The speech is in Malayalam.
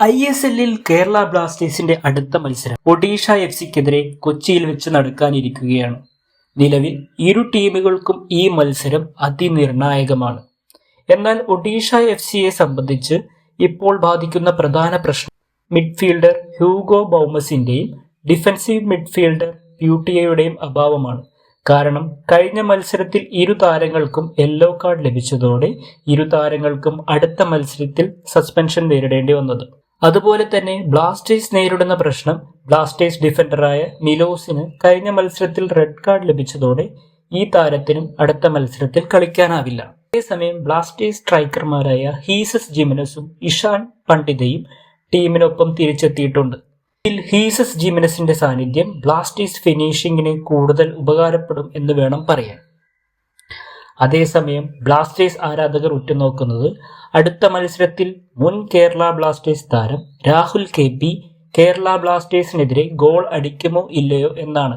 ഐ എസ് എല്ലിൽ കേരള ബ്ലാസ്റ്റേഴ്സിന്റെ അടുത്ത മത്സരം. ഒഡീഷ എഫ് സിക്കെതിരെ കൊച്ചിയിൽ വെച്ച് നടക്കാനിരിക്കുകയാണ്. നിലവിൽ ഇരു ടീമുകൾക്കും ഈ മത്സരം അതിനിർണായകമാണ്. എന്നാൽ ഒഡീഷ എഫ് സിയെ സംബന്ധിച്ച് ഇപ്പോൾ ബാധിക്കുന്ന പ്രധാന പ്രശ്നം മിഡ്ഫീൽഡർ ഹ്യൂഗോ ബൗമസിന്റെയും ഡിഫൻസീവ് മിഡ്ഫീൽഡർ പ്യൂട്ടിയയുടെയും അഭാവമാണ്. കാരണം കഴിഞ്ഞ മത്സരത്തിൽ ഇരു താരങ്ങൾക്കും യെല്ലോ കാർഡ് ലഭിച്ചതോടെ ഇരു താരങ്ങൾക്കും അടുത്ത മത്സരത്തിൽ സസ്പെൻഷൻ നേരിടേണ്ടി വന്നത്. അതുപോലെ തന്നെ ബ്ലാസ്റ്റേഴ്സ് നേരിടുന്ന പ്രശ്നം ബ്ലാസ്റ്റേഴ്സ് ഡിഫൻഡറായ മിലോസിന് കഴിഞ്ഞ മത്സരത്തിൽ റെഡ് കാർഡ് ലഭിച്ചതോടെ ഈ താരത്തിനും അടുത്ത മത്സരത്തിൽ കളിക്കാനാവില്ല. അതേസമയം ബ്ലാസ്റ്റേഴ്സ് സ്ട്രൈക്കർമാരായ ഹീസസ് ജിമിനസും ഇഷാൻ പണ്ഡിതയും ടീമിനൊപ്പം തിരിച്ചെത്തിയിട്ടുണ്ട്. ഇതിൽ ഹീസസ് ജിമിനസിന്റെ സാന്നിധ്യം ബ്ലാസ്റ്റേഴ്സ് ഫിനിഷിംഗിന് കൂടുതൽ ഉപകാരപ്പെടും എന്ന് വേണം പറയാൻ. അതേസമയം ബ്ലാസ്റ്റേഴ്സ് ആരാധകർ ഉറ്റുനോക്കുന്നത് അടുത്ത മത്സരത്തിൽ മുൻ കേരള ബ്ലാസ്റ്റേഴ്സ് താരം രാഹുൽ കെ പി കേരള ബ്ലാസ്റ്റേഴ്സിനെതിരെ ഗോൾ അടിക്കുമോ ഇല്ലയോ എന്നാണ്